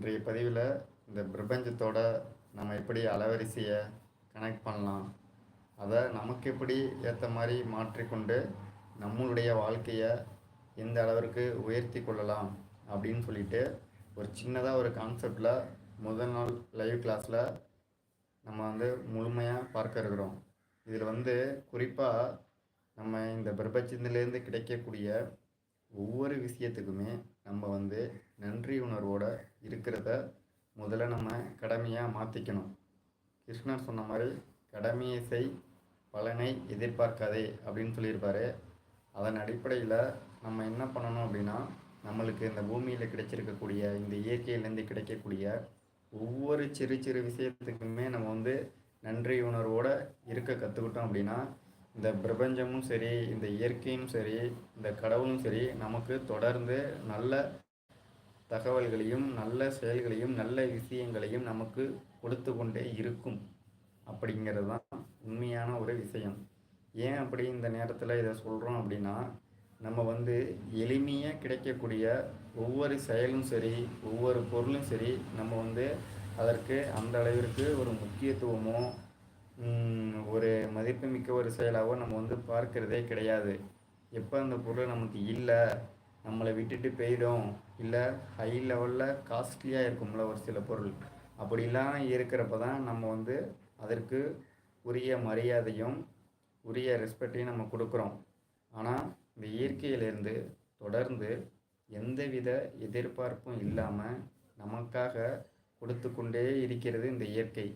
இன்றைய பதிவில் இந்த பிரபஞ்சத்தோட நம்ம எப்படி அலைவரிசையை கனெக்ட் பண்ணலாம் அதை நமக்கு எப்படி ஏற்ற மாதிரி மாற்றிக்கொண்டு நம்மளுடைய வாழ்க்கையை எந்த அளவிற்கு உயர்த்தி கொள்ளலாம் அப்படின்னு சொல்லிட்டு ஒரு சின்னதாக ஒரு கான்செப்டில் முதல் நாள் லைவ் கிளாஸில் நம்ம வந்து முழுமையாக பார்க்க இருக்கிறோம். இதில் வந்து குறிப்பாக நம்ம இந்த பிரபஞ்சத்திலேருந்து கிடைக்கக்கூடிய ஒவ்வொரு விஷயத்துக்குமே நம்ம வந்து நன்றி உணர்வோடு இருக்கிறத முதல்ல நம்ம கடமையாக மாற்றிக்கணும் கிருஷ்ணர் சொன்ன மாதிரி கடமையை செய் பலனை எதிர்பார்க்காதே அப்படின்னு சொல்லியிருப்பாரு. அதன் அடிப்படையில் நம்ம என்ன பண்ணணும் அப்படின்னா நம்மளுக்கு இந்த பூமியில் கிடைச்சிருக்கக்கூடிய இந்த இயற்கையிலேருந்து கிடைக்கக்கூடிய ஒவ்வொரு சிறு சிறு விஷயத்துக்குமே நம்ம வந்து நன்றி உணர்வோடு இருக்க கற்றுக்கிட்டோம் அப்படின்னா இந்த பிரபஞ்சமும் சரி இந்த இயற்கையும் சரி இந்த கடவுளும் சரி நமக்கு தொடர்ந்து நல்ல தகவல்களையும் நல்ல செயல்களையும் நல்ல விஷயங்களையும் நமக்கு கொடுத்து கொண்டே இருக்கும். அப்படிங்கிறது தான் உண்மையான ஒரு விஷயம். ஏன் அப்படி இந்த நேரத்தில் இதை சொல்கிறோம் அப்படின்னா நம்ம வந்து எளிமையாக கிடைக்கக்கூடிய ஒவ்வொரு செயலும் சரி ஒவ்வொரு பொருளும் சரி நம்ம வந்து அதற்கு அந்த அளவிற்கு ஒரு முக்கியத்துவமோ ஒரு மதிப்புமிக்க ஒரு செயலாகவோ நம்ம வந்து பார்க்கிறதே கிடையாது. எப்போ அந்த பொருள் நமக்கு இல்லை நம்மளை விட்டுட்டு போயிடும் இல்லை ஹை லெவலில் காஸ்ட்லியாக இருக்கும்ல ஒரு சில பொருள். அப்படிலாம் இருக்கிறப்ப தான் நம்ம வந்து அதற்கு உரிய மரியாதையும் உரிய ரெஸ்பெக்டையும் நம்ம கொடுக்குறோம். ஆனால் இந்த இயற்கையிலேருந்து தொடர்ந்து எந்தவித எதிர்பார்ப்பும் இல்லாமல் நமக்காக கொடுத்து கொண்டே இருக்கிறது இந்த இயற்கை.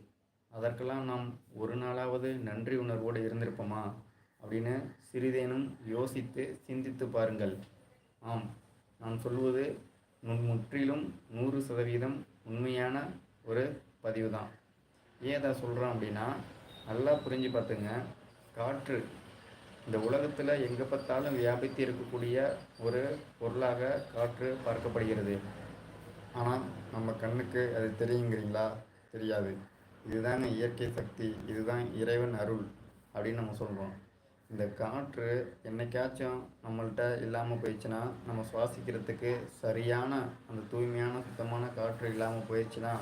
அதற்கெல்லாம் நாம் ஒரு நாளாவது நன்றி உணர்வோடு இருந்திருப்போமா? அப்படின்னு சிறிதேனும் யோசித்து சிந்தித்து பாருங்கள். ஆம் நான் சொல்வது முற்றிலும் நூறு சதவீதம் உண்மையான ஒரு பதிவு தான் ஏன் அதை சொல்கிறோம் அப்படின்னா நல்லா புரிஞ்சு பார்த்துங்க. காற்று இந்த உலகத்தில் எங்கே பார்த்தாலும் வியாபித்து இருக்கக்கூடிய ஒரு பொருளாக காற்று பார்க்கப்படுகிறது. ஆனால் நம்ம கண்ணுக்கு அது தெரியுங்கிறீங்களா? தெரியாது. இதுதாங்க இயற்கை சக்தி இதுதான் இறைவன் அருள் அப்படின்னு நம்ம சொல்கிறோம் இந்த காற்று என்னைக்காச்சும் நம்மள்ட்ட இல்லாமல் போயிடுச்சுன்னா நம்ம சுவாசிக்கிறதுக்கு சரியான அந்த தூய்மையான சுத்தமான காற்று இல்லாமல் போயிடுச்சுன்னா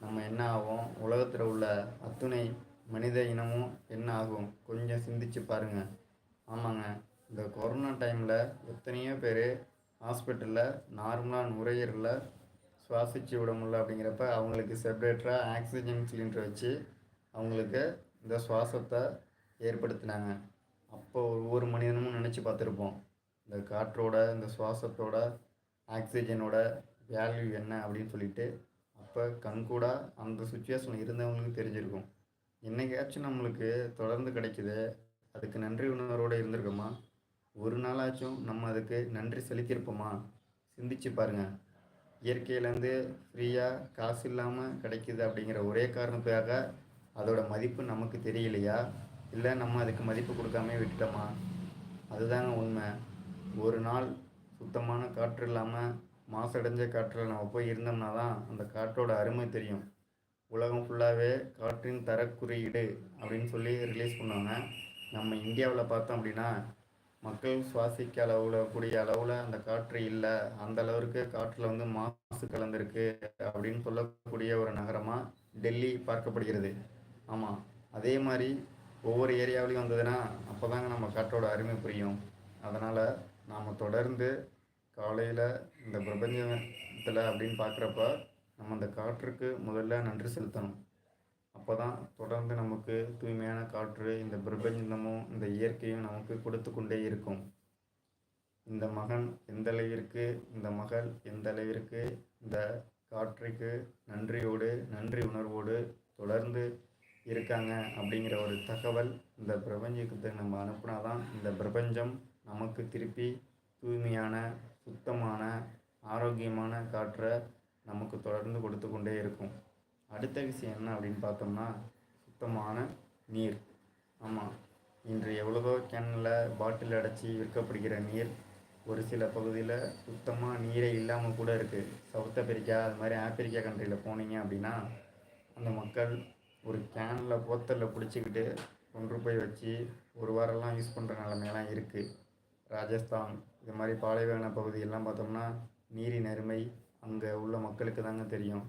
நம்ம என்ன ஆகும்? உலகத்தில் உள்ள அத்துணை மனித இனமும் என்ன ஆகும்? கொஞ்சம் சிந்திச்சு பாருங்கள் ஆமாங்க. இந்த கொரோனா டைமில் எத்தனையோ பேர் ஹாஸ்பிட்டலில் நார்மலாக நுரையீரலில் சுவாசிச்சு விட முடியல அப்படிங்கிறப்ப அவங்களுக்கு செப்ரேட்டராக ஆக்சிஜன் சிலிண்டர் வச்சு அவங்களுக்கு இந்த சுவாசத்தை ஏற்படுத்தினாங்க. அப்போ ஒவ்வொரு மனிதனும் நினச்சி பார்த்துருப்போம். இந்த காற்றோட இந்த சுவாசத்தோட ஆக்சிஜனோட வேல்யூ என்ன அப்படின்னு சொல்லிட்டு அப்போ கண்கூட அந்த சுச்சுவேஷன் இருந்தவங்களுக்கு தெரிஞ்சிருக்கும். என்னைக்காச்சும் நம்மளுக்கு தொடர்ந்து கிடைக்குது. அதுக்கு நன்றி உணர்வோடு இருந்திருக்கோமா? ஒரு நாளாச்சும் நம்ம அதுக்கு நன்றி செலுத்தியிருப்போமா? சிந்திச்சு பாருங்கள் இயற்கையிலேருந்து ஃப்ரீயாக காசு இல்லாமல் கிடைக்குது அப்படிங்கிற ஒரே காரணத்துக்காக அதோட மதிப்பு நமக்கு தெரியலையா? இல்லை நம்ம அதுக்கு மதிப்பு கொடுக்காம விட்டுட்டோமா? அதுதாங்க உண்மை. ஒரு நாள் சுத்தமான காற்று இல்லாமல் மாசடைஞ்ச காற்றில் நம்ம போய் இருந்தோம்னா தான் அந்த காற்றோட அருமை தெரியும். உலகம் ஃபுல்லாகவே காற்றின் தரக்குறியீடு அப்படின்னு சொல்லி ரிலீஸ் பண்ணுவாங்க நம்ம இந்தியாவில் பார்த்தோம் அப்படின்னா மக்கள் சுவாசிக்க அளவில் கூடிய அளவில் அந்த காற்று இல்லை அந்த அளவிற்கு காற்றில் வந்து மாசு கலந்திருக்கு அப்படின்னு சொல்லக்கூடிய ஒரு நகரமாக டெல்லி பார்க்கப்படுகிறது. ஆமாம் அதே மாதிரி ஒவ்வொரு ஏரியாவிலையும் வந்ததுன்னா அப்போ தாங்க நம்ம காற்றோட அருமை புரியும். அதனால் நாம் தொடர்ந்து காலையில் இந்த பிரபஞ்சத்தில் அப்படின்னு பார்க்குறப்ப நம்ம அந்த காற்றுக்கு முதல்ல நன்றி செலுத்தணும். அப்போ தான் தொடர்ந்து நமக்கு தூய்மையான காற்று இந்த பிரபஞ்சமும் இந்த இயற்கையும் நமக்கு கொடுத்து கொண்டே இருக்கும். இந்த மகன் எந்த அளவிற்கு இந்த மகள் எந்த அளவிற்கு இந்த காற்றுக்கு நன்றியோடு நன்றி உணர்வோடு தொடர்ந்து இருக்காங்க அப்படிங்கிற ஒரு தகவல் இந்த பிரபஞ்சத்துக்கு நம்ம அனுப்புனா தான் இந்த பிரபஞ்சம் நமக்கு திருப்பி தூய்மையான சுத்தமான ஆரோக்கியமான காற்றை நமக்கு தொடர்ந்து கொடுத்து கொண்டே இருக்கும். அடுத்த விஷயம் என்ன அப்படின்னு பார்த்தோம்னா சுத்தமான நீர். ஆமாம் இன்று எவ்வளவோ கேனில் பாட்டில் அடைச்சி விற்கப்படுகிற நீர் ஒரு சில பகுதியில் சுத்தமாக நீரே இல்லாமல் கூட இருக்குது சவுத் ஆப்பிரிக்கா அது மாதிரி ஆப்பிரிக்கா கண்ட்ரியில் போனீங்க அப்படின்னா அந்த மக்கள் ஒரு கேனில் போத்தலில் பிடிச்சிக்கிட்டு கொண்டு போய் வச்சு ஒரு வாரம்லாம் யூஸ் பண்ணுற நிலமையெல்லாம் இருக்குது ராஜஸ்தான் இது மாதிரி பாலைவன பகுதியெல்லாம் பார்த்தோம்னா நீரின் அருமை அங்கே உள்ள மக்களுக்கு தாங்க தெரியும்.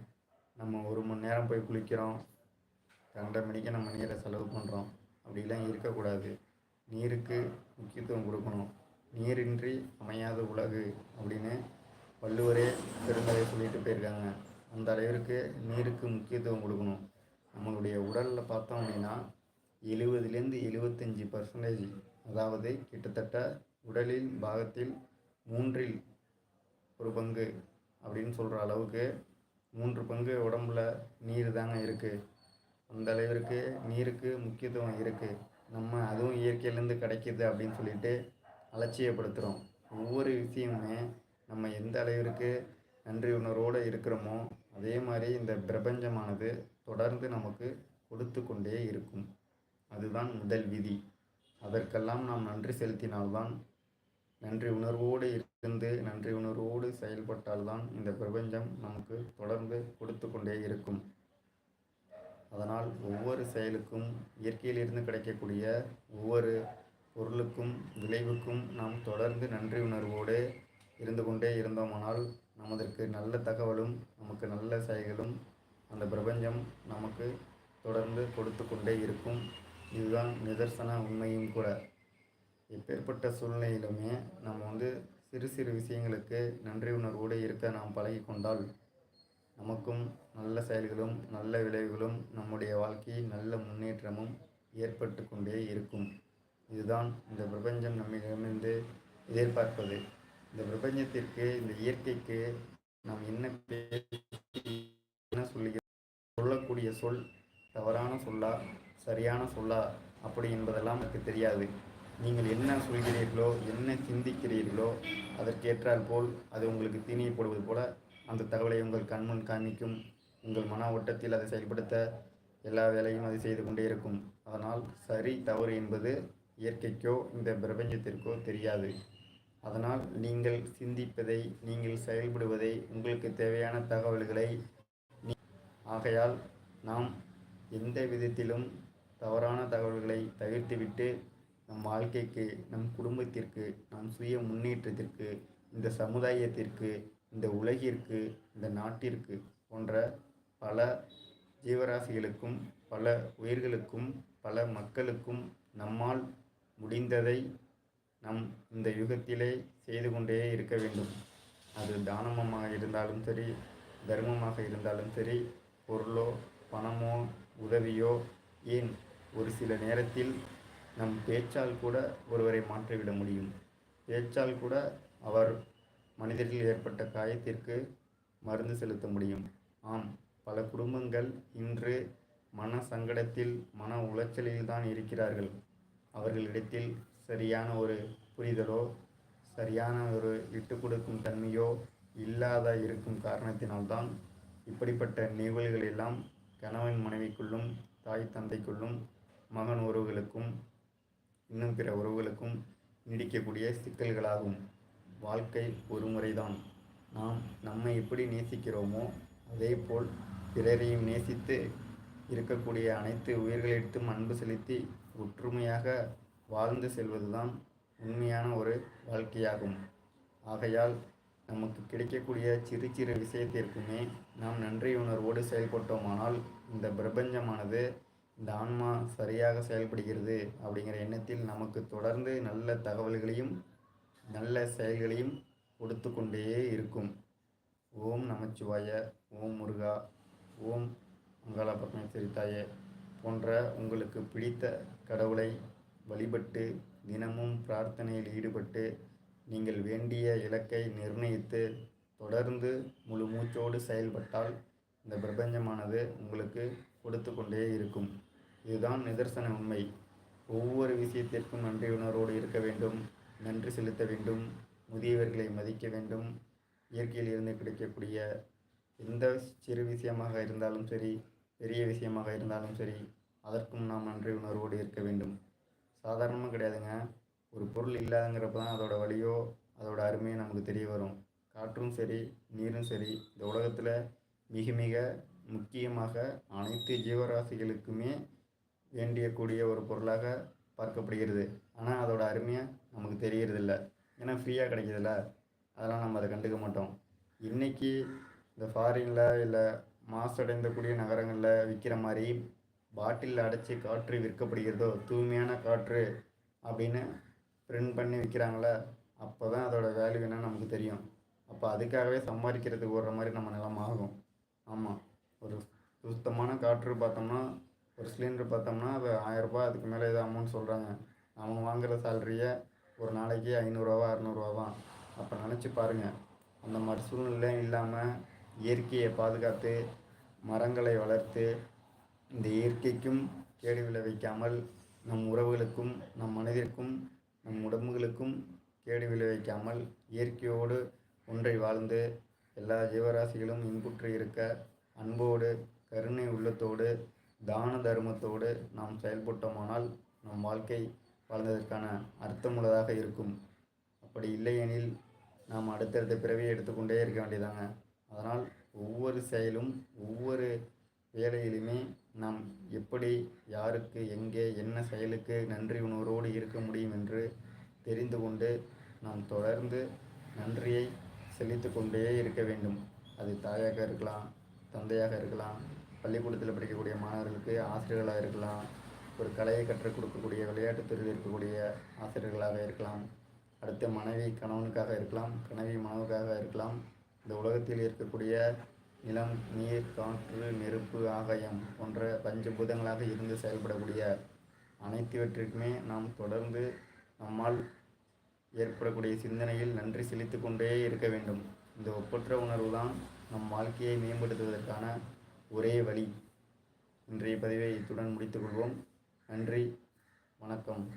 நம்ம ஒரு மணி நேரம் போய் குளிக்கிறோம். ரெண்டரை மணிக்கு நம்ம நீரை செலவு பண்ணுறோம் அப்படிலாம் இருக்கக்கூடாது. நீருக்கு முக்கியத்துவம் கொடுக்கணும். நீரின்றி அமையாத உலகு அப்படின்னு வள்ளுவரே பெருந்தகை சொல்லிட்டு போயிருக்காங்க. அந்த அளவிற்கு நீருக்கு முக்கியத்துவம் கொடுக்கணும். நம்மளுடைய உடலில் பார்த்தோம் அப்படின்னா எழுபதுலேருந்து எழுபத்தஞ்சி பர்சன்டேஜ் அதாவது கிட்டத்தட்ட உடலின் பாகத்தில் மூன்றில் ஒரு பங்கு அப்படின்னு சொல்கிற அளவுக்கு மூன்று பங்கு உடம்புல நீர் தாங்க இருக்குது அந்த அளவிற்கு நீருக்கு முக்கியத்துவம் இருக்குது நம்ம அதுவும் இயற்கையிலேருந்து கிடைக்கிது அப்படின்னு சொல்லிட்டு அலட்சியப்படுத்துகிறோம் ஒவ்வொரு விஷயமுமே நம்ம எந்த அளவிற்கு நன்றி உணர்வோடு இருக்கிறோமோ அதே மாதிரி இந்த பிரபஞ்சமானது தொடர்ந்து நமக்கு கொடுத்து கொண்டே இருக்கும். அதுதான் முதல் விதி. அதற்கெல்லாம் நாம் நன்றி செலுத்தினால்தான் நன்றி உணர்வோடு இருந்து நன்றி உணர்வோடு செயல்பட்டால்தான் இந்த பிரபஞ்சம் நமக்கு தொடர்ந்து கொடுத்து கொண்டே இருக்கும். அதனால் ஒவ்வொரு செயலுக்கும் இயற்கையிலிருந்து கிடைக்கக்கூடிய ஒவ்வொரு பொருளுக்கும் விளைவுக்கும் நாம் தொடர்ந்து நன்றி உணர்வோடு இருந்து கொண்டே இருந்தோமானால் நமதற்கு நல்ல தகவலும் நமக்கு நல்ல செயல்களும் அந்த பிரபஞ்சம் நமக்கு தொடர்ந்து கொடுத்து கொண்டே இருக்கும். இதுதான் நிதர்சன உண்மையும் கூட. எப்பேற்பட்ட சூழ்நிலையிலுமே நம்ம வந்து சிறு சிறு விஷயங்களுக்கு நன்றி உணர்வோடு இருக்க நாம் பழகிக்கொண்டால் நமக்கும் நல்ல செயல்களும் நல்ல விளைவுகளும் நம்முடைய வாழ்க்கையில் நல்ல முன்னேற்றமும் ஏற்பட்டு கொண்டே இருக்கும். இதுதான் இந்த பிரபஞ்சம் நம்மிடமிருந்து எதிர்பார்ப்பது. இந்த பிரபஞ்சத்திற்கு இந்த இயற்கைக்கு நாம் என்ன என்ன சொல்லுகிறோம்? சொல்லக்கூடிய சொல் தவறான சொல்லா சரியான சொல்லா அப்படி என்பதெல்லாம் எனக்கு தெரியாது. நீங்கள் என்ன சொல்கிறீர்களோ என்ன சிந்திக்கிறீர்களோ அதற்கேற்றால் போல் அது உங்களுக்கு தீனியப்படுவது போல அந்த தகவலை உங்கள் கண்முன் காண்பிக்கும் உங்கள் மன ஓட்டத்தில் அதை செயல்படுத்த எல்லா வேலையும் அது செய்து கொண்டே இருக்கும். அதனால் சரி தவறு என்பது இயற்கைக்கோ இந்த பிரபஞ்சத்திற்கோ தெரியாது. அதனால் நீங்கள் சிந்திப்பதை நீங்கள் செயல்படுவதை உங்களுக்கு தேவையான தகவல்களை ஆகையால் நாம் எந்த விதத்திலும் தவறான தகவல்களை தவிர்த்துவிட்டு நம் வாழ்க்கைக்கு நம் குடும்பத்திற்கு நம் சுய முன்னேற்றத்திற்கு இந்த சமுதாயத்திற்கு இந்த உலகிற்கு இந்த நாட்டிற்கு போன்ற பல ஜீவராசிகளுக்கும் பல உயிர்களுக்கும் பல மக்களுக்கும் நம்மால் முடிந்ததை நம் இந்த யுகத்திலே செய்து கொண்டே இருக்க வேண்டும். அது தானமமாக இருந்தாலும் சரி தர்மமாக இருந்தாலும் சரி பொருளோ பணமோ உதவியோ ஏன் ஒரு சில நேரத்தில் நம் பேச்சால் கூட ஒருவரை மாற்றிவிட முடியும். பேச்சால் கூட அவர் மனிதரில் ஏற்பட்ட காயத்திற்கு மருந்து செலுத்த முடியும். ஆம் பல குடும்பங்கள் இன்று மன சங்கடத்தில் மன உளைச்சலில் தான் இருக்கிறார்கள். அவர்களிடத்தில் சரியான ஒரு புரிதலோ சரியான ஒரு விட்டு கொடுக்கும் தன்மையோ இல்லாத இருக்கும் காரணத்தினால்தான் இப்படிப்பட்ட நிகழ்வுகள் எல்லாம் கணவன் மனைவிக்குள்ளும் தாய் தந்தைக்குள்ளும் மகன் உறவுகளுக்கும் இன்னும் பிற உறவுகளுக்கும் நீடிக்கக்கூடிய சிக்கல்களாகும். வாழ்க்கை ஒரு முறைதான். நாம் நம்மை எப்படி நேசிக்கிறோமோ அதே போல் பிறரையும் நேசித்து இருக்கக்கூடிய அனைத்து உயிர்களிடத்தும் அன்பு செலுத்தி ஒற்றுமையாக வாழ்ந்து செல்வதுதான் உண்மையான ஒரு வாழ்க்கையாகும். ஆகையால் நமக்கு கிடைக்கக்கூடிய சிறு சிறு விஷயத்திற்குமே நாம் நன்றி உணர்வோடு செயல்பட்டோமானால் இந்த பிரபஞ்சமானது இந்த ஆன்மா சரியாக செயல்படுகிறது அப்படிங்கிற எண்ணத்தில் நமக்கு தொடர்ந்து நல்ல தகவல்களையும் நல்ல செயல்களையும் கொடுத்து கொண்டே இருக்கும். ஓம் நமச்சிவாய ஓம் முருகா ஓம் மங்களா பரமேஸ்வரி தாயே போன்ற உங்களுக்கு பிடித்த கடவுளை வழிபட்டு தினமும் பிரார்த்தனையில் ஈடுபட்டு நீங்கள் வேண்டிய இலக்கை நிர்ணயித்து தொடர்ந்து முழு மூச்சோடு செயல்பட்டால் இந்த பிரபஞ்சமானது உங்களுக்கு கொடுத்து கொண்டே இருக்கும். இதுதான் நிதர்சன உண்மை. ஒவ்வொரு விஷயத்திற்கும் நன்றி உணர்வோடு இருக்க வேண்டும். நன்றி செலுத்த வேண்டும். முதியவர்களை மதிக்க வேண்டும். இயற்கையில் இருந்து கிடைக்கக்கூடிய எந்த சிறு விஷயமாக இருந்தாலும் சரி பெரிய விஷயமாக இருந்தாலும் சரி அதற்கும் நாம் நன்றி உணர்வோடு இருக்க வேண்டும். சாதாரணமாக கிடையாதுங்க. ஒரு பொருள் இல்லாதங்கிறப்ப தான் அதோட வழியோ அதோட அருமையோ நமக்கு தெரிய வரும். காற்றும் சரி நீரும் சரி இந்த உலகத்தில் மிக மிக முக்கியமாக அனைத்து ஜீவராசிகளுக்குமே வேண்டியக்கூடிய ஒரு பொருளாக பார்க்கப்படுகிறது. ஆனால் அதோட அருமையை நமக்கு தெரியறதில்ல. ஏன்னா ஃப்ரீயாக கிடைக்குதுல்ல. அதெல்லாம் நம்ம அதை கண்டுக்க மாட்டோம். இன்றைக்கி இந்த ஃபாரினில் இல்லை மாசடைந்தக்கூடிய நகரங்களில் விற்கிற மாதிரி பாட்டிலில் அடைச்சி காற்று விற்கப்படுகிறதோ தூய்மையான காற்று அப்படின்னு பிரிண்ட் பண்ணி விற்கிறாங்களே அப்போ தான் அதோட வேல்யூ என்னன்னு நமக்கு தெரியும். அப்போ அதுக்காகவே சம்பாதிக்கிறதுக்கு ஓடுற மாதிரி நம்ம நிலம் ஆகும் ஆமாம் ஒரு சுத்தமான காற்று பார்த்தோம்னா ஒரு சிலிண்டர் பார்த்தோம்னா அது ஆயரரூபா அதுக்கு மேலே ஏதோ அமௌண்ட் சொல்கிறாங்க அவங்க வாங்குகிற சேலரியை ஒரு நாளைக்கு ஐநூறுரூவா அறநூறுவா தான் அப்போ நினச்சி பாருங்கள் அந்த மாதிரி சூழ்நிலை இல்லாமல் இயற்கையை பாதுகாத்து மரங்களை வளர்த்து இந்த இயற்கைக்கும் கேடு விளைவிக்காமல் நம் உறவுகளுக்கும் நம் மனதிற்கும் நம் உடம்புகளுக்கும் கேடு விளைவிக்காமல் இயற்கையோடு ஒன்றை வாழ்ந்து எல்லா ஜீவராசிகளும் இன்புற்று இருக்க அன்போடு கருணை உள்ளத்தோடு தான தர்மத்தோடு நாம் செயல்பட்டோமானால் நம் வாழ்க்கை வாழ்ந்ததற்கான அர்த்தமுள்ளதாக இருக்கும். அப்படி இல்லையெனில் நாம் அடுத்தடுத்த பிறவியை எடுத்துக்கொண்டே இருக்க வேண்டியதாங்க. அதனால் ஒவ்வொரு செயலும் ஒவ்வொரு வேலையிலுமே நாம் எப்படி யாருக்கு எங்கே என்ன செயலுக்கு நன்றி உணர்வோடு இருக்க முடியும் என்று தெரிந்து கொண்டு நாம் தொடர்ந்து நன்றியை செலுத்து கொண்டே இருக்க வேண்டும். அது தாயாக இருக்கலாம் தந்தையாக இருக்கலாம் பள்ளிக்கூடத்தில் படிக்கக்கூடிய மாணவர்களுக்கு ஆசிரியர்களாக இருக்கலாம் ஒரு கலையை கற்றுக் கொடுக்கக்கூடிய விளையாட்டுத் துறையில் இருக்கக்கூடிய ஆசிரியர்களாக இருக்கலாம் அடுத்து மனைவி கணவனுக்காக இருக்கலாம் கணவி மனவுக்காக இருக்கலாம் இந்த உலகத்தில் இருக்கக்கூடிய நிலம் நீர் காற்று நெருப்பு ஆகாயம் போன்ற பஞ்சபூதங்களாக இருந்து செயல்படக்கூடிய அனைத்துவற்றிற்குமே நாம் தொடர்ந்து நம்மால் ஏற்படக்கூடிய சிந்தனையில் நன்றி செலுத்தி கொண்டே இருக்க வேண்டும். இந்த ஒப்பற்ற உணர்வு தான் நம் வாழ்க்கையை மேம்படுத்துவதற்கான ஒரே வழி. இன்றைய பதிவை இத்துடன் முடித்துக்கொள்வோம் நன்றி. வணக்கம்.